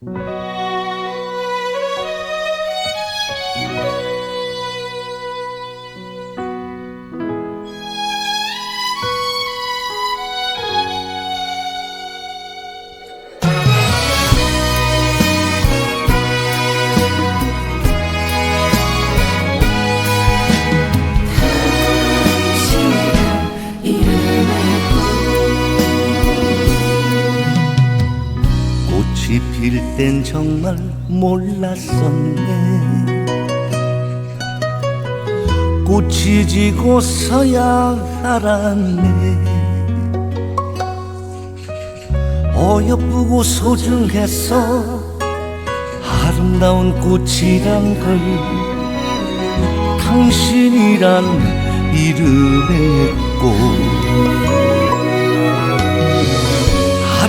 Música 꽃이 필 땐 정말 몰랐었네. 꽃이 지고서야 알았네. 어여쁘고 소중해서 아름다운 꽃이란 걸 당신이란 이름의 꽃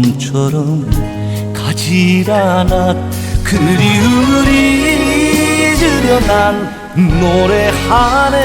좀처럼 가질 않아. 그리움을 잊으려 난 노래하네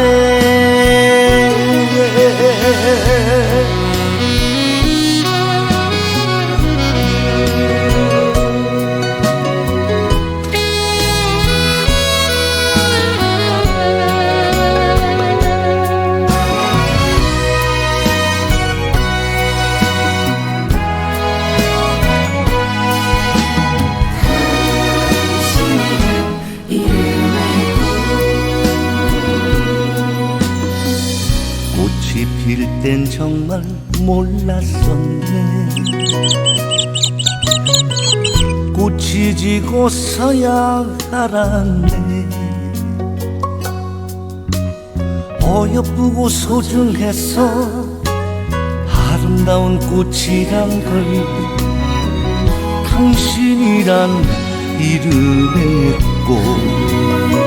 필땐 정말 몰랐었네. 꽃이 지고서야 알았네. 어여쁘고 소중해서 아름다운 꽃이란 걸 당신이란 이름의 꽃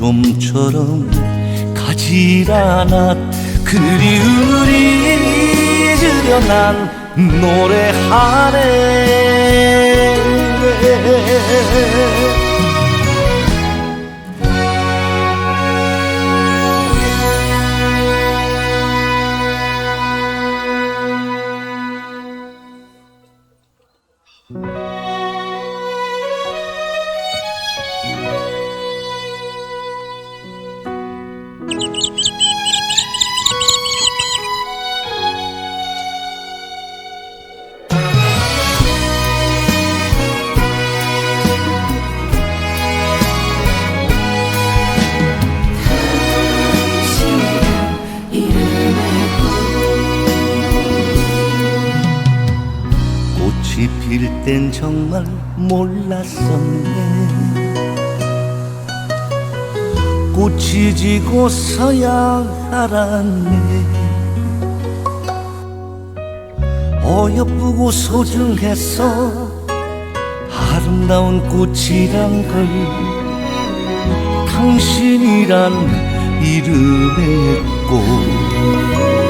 좀처럼 가질 않아. 그리움을 잊으려 난 노래하네 필땐 정말 몰랐었네. 꽃이 지고서야 알았네. 어여쁘고 소중해서 아름다운 꽃이란 걸 당신이란 이름의 꽃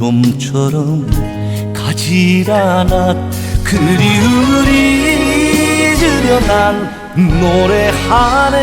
좀처럼 아찔한 그리움을 잊으려 난 노래하네